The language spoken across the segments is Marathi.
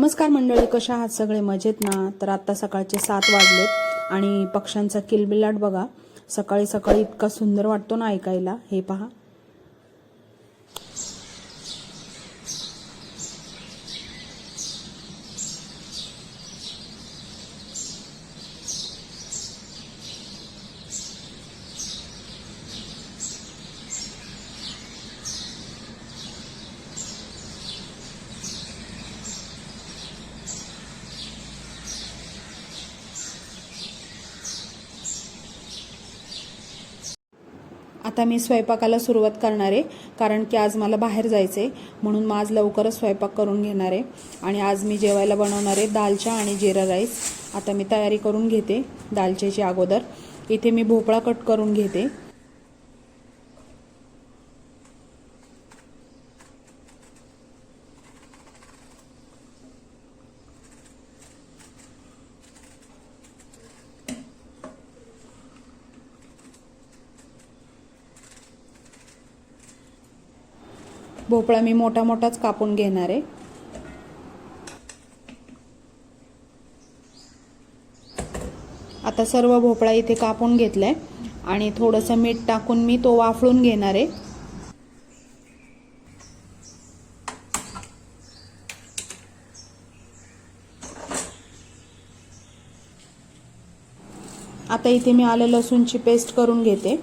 नमस्कार मंडळी कशा आहात सगळे? मजेत ना? तर आता सकाळचे सात वाजलेत आणि पक्ष्यांचा किलबिलाट बघा. सकाळी सकाळी इतका सुंदर वाटतो ना ऐकायला. हे पहा आता मी स्वयंपाकाला सुरुवात करणार आहे कारण की आज मला बाहेर जायचं आहे म्हणून मग आज लवकरच स्वयंपाक करून घेणार आहे. आणि आज मी जेवायला बनवणार आहे दालचा आणि जिरा राईस. आता मी तयारी करून घेते दालच्याची अगोदर. इथे मी भोपळा कट करून घेते. भोपळा मी मोठा मोठाच कापून घेणार आहे. आता सर्व भोपळा इथे कापून घेतलाय. आणि थोडंसं मीठ टाकून मी तो वाफळून घेणार आहे. आता इथे मी आलं लसूणची पेस्ट करून घेते.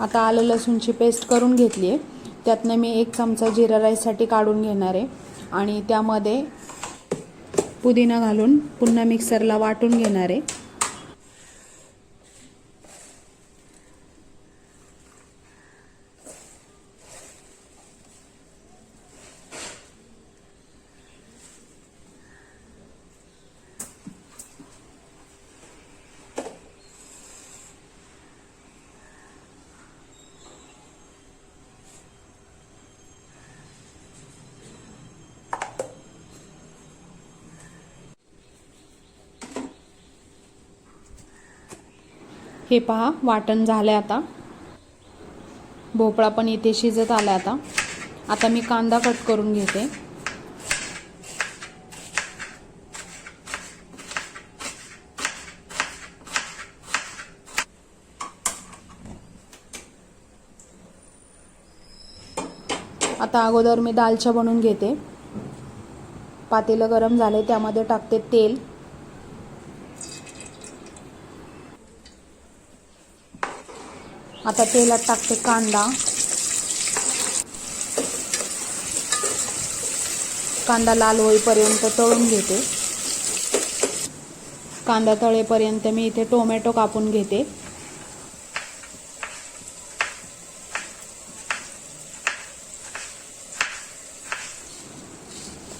आता आलं लसूणची पेस्ट करून घेतली आहे त्यातनं मी एक चमचा जिरा राईससाठी काढून घेणार आहे. आणि त्यामध्ये पुदिना घालून पुन्हा मिक्सरला वाटून घेणार आहे. हे पहा वाटण झालं आहे आता. भोपळा पण इथे शिजत आला आता. आता मी कांदा कट करून घेते. आता अगोदर मी दालचा बनवून घेते. पातेलं गरम झाले त्यामध्ये टाकते तेल. आता तेलात टाकते कांदा. कांदा लाल होईपर्यंत तळून घेते. कांदा तळेपर्यंत मी इथे टोमॅटो कापून घेते.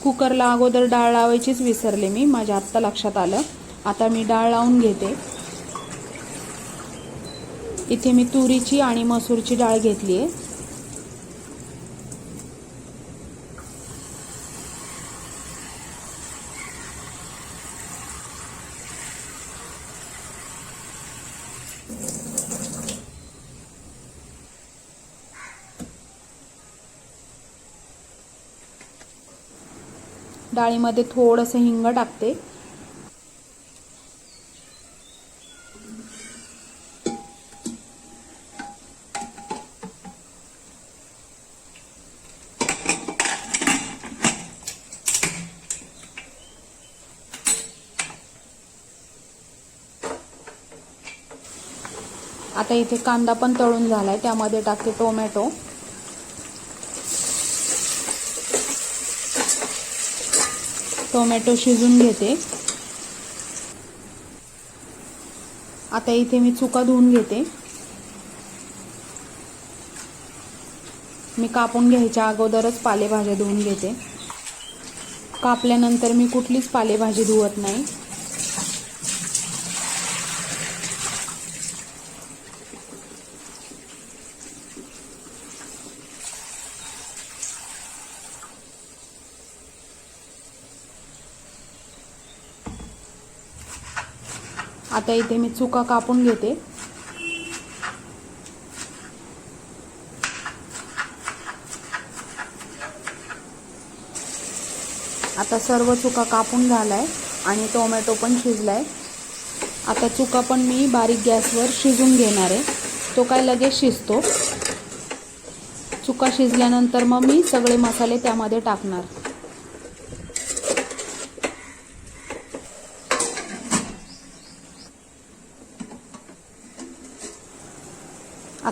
कुकरला अगोदर डाळ लावायचीच विसरले मी माझ्या आत्ता लक्षात आलं. आता मी डाळ लावून घेते. इथे मी तुरीची आणि मसूरची डाळ घेतली आहे. डाळीमध्ये थोडंसं हिंग टाकते. आता इथे कांदा पण तळून झालाय त्यामध्ये टाकते टोमॅटो. टोमॅटो शिजून घेते. आता इथे मी चुका धुवून घेते. मी कापून घ्यायच्या अगोदरच पालेभाज्या धुवून घेते. कापल्यानंतर मी कुठलीच पालेभाजी धुवत नाही. आता इथे मी चुका कापून घेते. आता सर्व चुका कापून झालाय आणि टोमॅटो पण शिजलाय. आता चुका पण मी बारीक गॅसवर शिजून घेणार आहे. तो काय लगेच शिजतो. चुका शिजल्यानंतर मग मी सगळे मसाले त्यामध्ये टाकणार.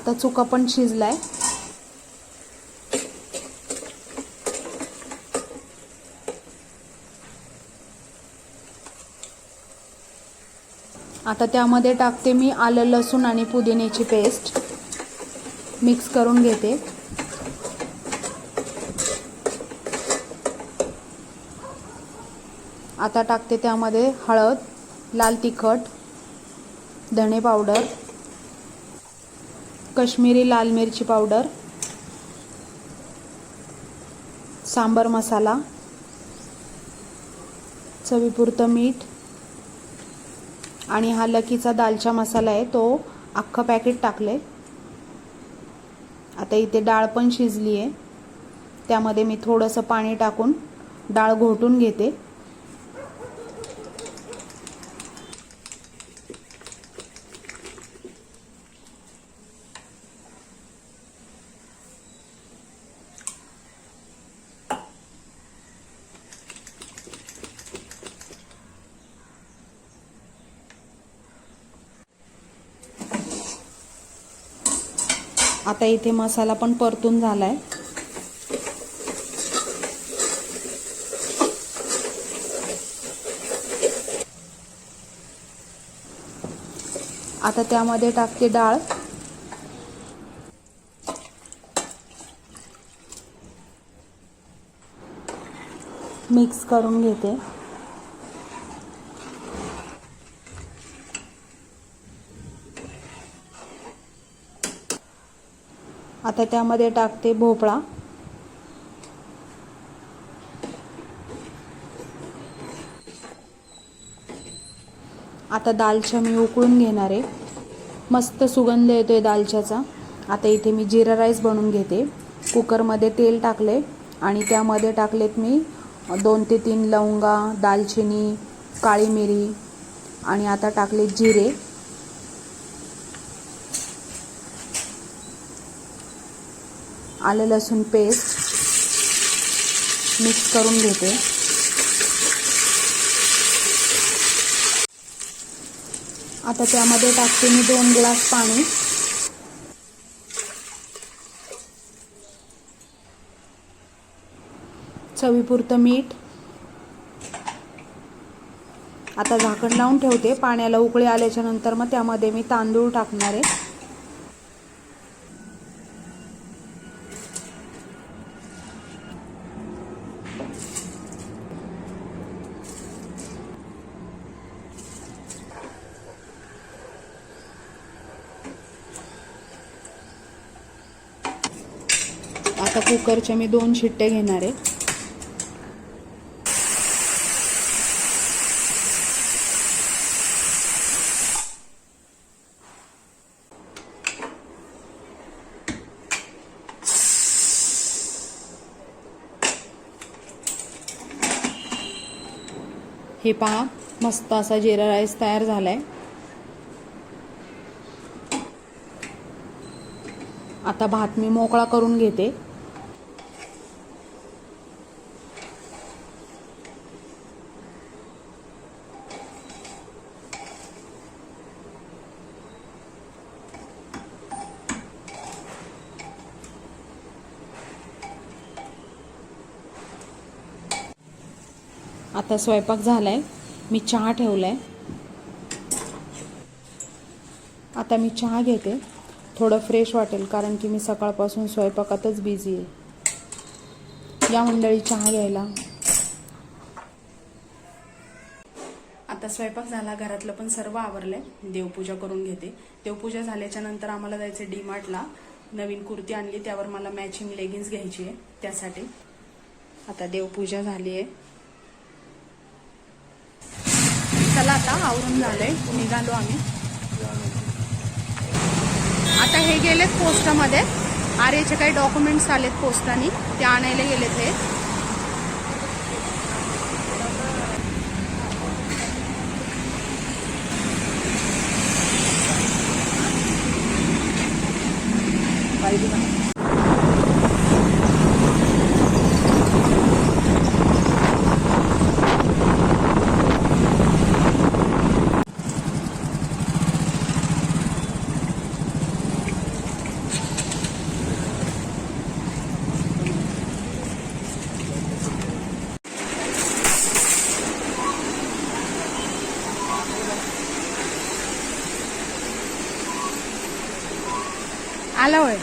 आता चुका पण शिजलाय. आता त्यामध्ये टाकते मी आलं लसूण आणि पुदिन्याची पेस्ट. मिक्स करून घेते. आता टाकते त्यामध्ये हळद लाल तिखट धणे पावडर. कश्मीरी लाल मिरची पावडर सांबर मसाला चवीपुरतं मीठ आणि हा लकीचा दालचा मसाला आहे तो अख्खं पॅकेट टाकले आता इथे डाळ पण शिजली आहे त्यामध्ये मी थोडंसं पाणी टाकून डाळ घोटून घेते. आता इथे मसाला पण परतून झालाय. आता त्यामध्ये टाकते डाळ. मिक्स करून घेते. आता त्यामध्ये टाकते भोपळा. आता दालच्या मी उकळून घेणार आहे. मस्त सुगंध येतो आहे दालच्याचा. आता इथे मी जिरा राईस बनवून घेते. कुकरमध्ये तेल टाकले आणि त्यामध्ये टाकलेत मी दोन ते तीन लवंगा दालचिनी काळी मिरी आणि आता टाकले जिरे. आलं लसूण पेस्ट मिक्स करून घेते. आता त्यामध्ये टाकते मी दोन ग्लास पाणी. चवीपुरतं मीठ. आता झाकण लावून ठेवते. पाण्याला उकळी आल्याच्यानंतर मग त्यामध्ये मी तांदूळ टाकणार आहे. आता कुकरच्या मी दोन शिट्टे घेणार आहे. हे पहा मस्त असा जिरा राईस तयार झालाय. आता भात मी मोकळा करून घेते. आता स्वयंपाक झाला आहे मी चहा ठेवलाय. आता मी चहा घेते. थोडं फ्रेश वाटेल कारण की मी सकाळपासून स्वयंपाकातच बिझी आहे. या मंडळी चहा घ्यायला. आता स्वयंपाक झाला घरातलं पण सर्व आवरलंय. देवपूजा करून घेते. देवपूजा झाल्याच्यानंतर आम्हाला जायचं डी मार्टला नवीन कुर्ती आणली त्यावर मला मॅचिंग लेगिन्स घ्यायची आहे त्यासाठी. आता देवपूजा झाली आहे चला आता आता आवरून झालंय. निघालो आम्ही. आता हे गेलेत पोस्टामध्ये. आर्यचे काही डॉक्युमेंट्स आलेत पोस्टाने. ते आणायला गेलेत हे. आला होय.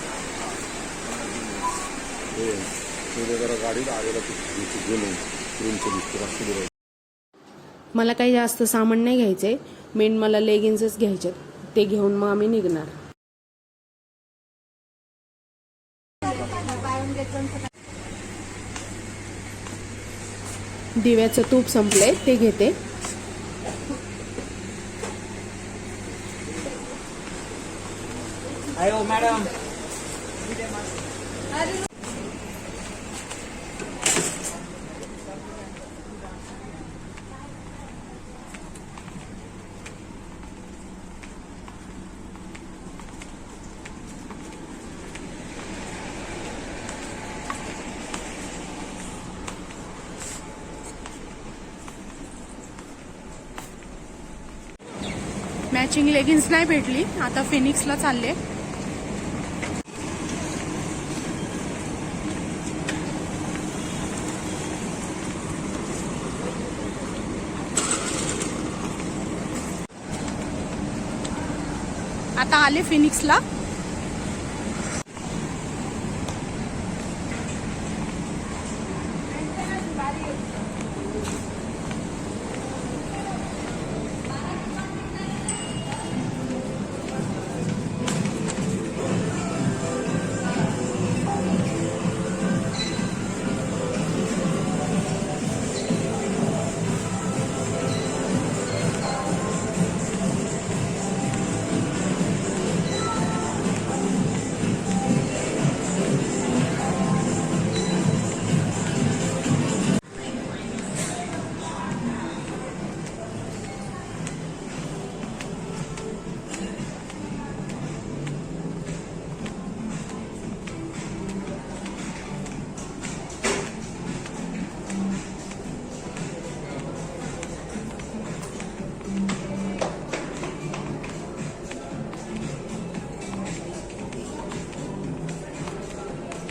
मला काही जास्त सामान नाही घ्यायचंय मेन मला लेगिन्सच घ्यायचे ते घेऊन मग आम्ही निघणार. दिव्याचं तूप संपलंय ते घेते. अयो मॅडम. मॅचिंग लेगिन्स नाही भेटली. आता फिनिक्सला चालले. आता आले फिनिक्सला.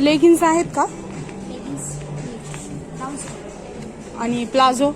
लेगिन्स आहेत का? आणि प्लाझो?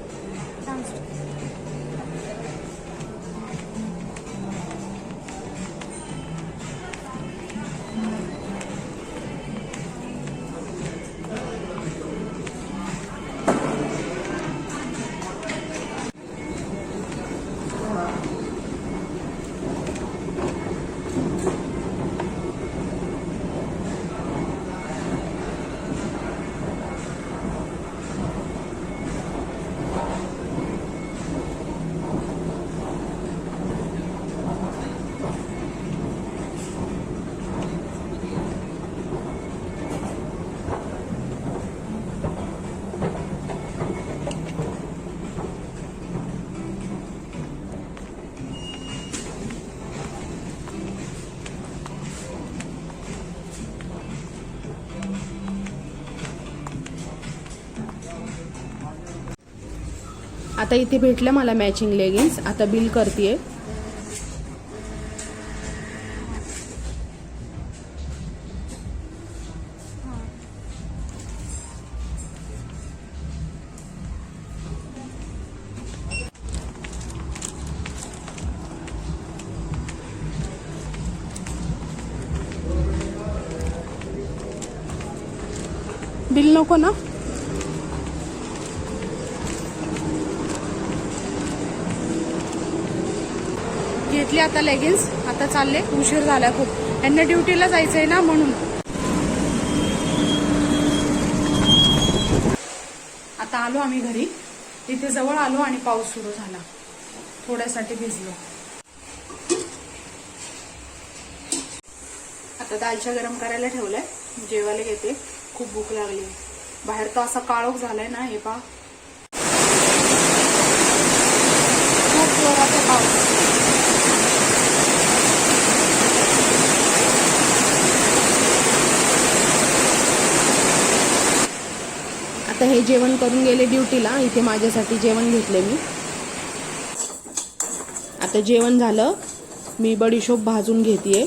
आता इथे भेटलं मला मॅचिंग लेगिन्स आता बिल करते बिल नको ना? घेतली आता लेगिन्स आता चालले. उशीर झाला खूप. यांना ड्युटीला जायचंय ना म्हणून. आता आलो आम्ही घरी. इथे जवळ आलो आणि पाऊस सुरू झाला. थोड्यासाठी भिजलो. आता दालच्या गरम करायला ठेवलंय. जेवायला घेते. खूप भूक लागली. बाहेर तर असा काळोख झालाय ना हे पा खूप जोराचा पाऊस आता हे जेवण करून गेले ड्युटीला. इथे माझ्यासाठी जेवण घेतले मी. आता जेवण झालं. मी बडीशोप भाजून घेतेय.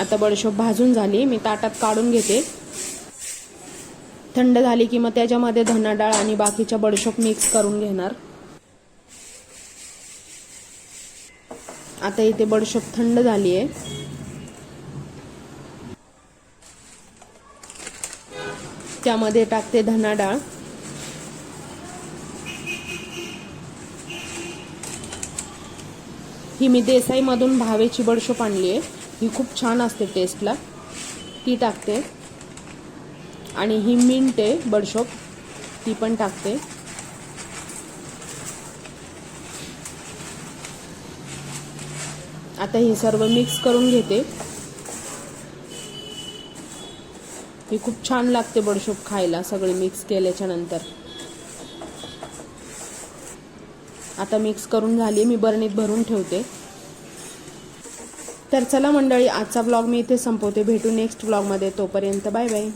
आता बडीशोप भाजून झाली. मी ताटात काढून घेते. थंड झाली की मग त्याच्यामध्ये धना डाळ आणि बाकीच्या बडीशोप मिक्स करून घेणार. आता इथे बडीशोप थंड झाली आहे त्यामध्ये टाकते धना डाळ. ही मी देसाईमधून भावेची बडशोप आणली आहे. ही खूप छान असते टेस्टला ती टाकते. आणि ही मिंट आहे बडशोप. ती पण टाकते. आता ही सर्व मिक्स करून घेते. ही खूप छान लागते बडशोप खायला सगळे मिक्स केल्याच्यानंतर. आता मिक्स करून झाली मी बरणीत भरून ठेवते. तर चला मंडळी आजचा ब्लॉग मी इथे संपवते. भेटू नेक्स्ट ब्लॉगमध्ये तोपर्यंत बाय बाय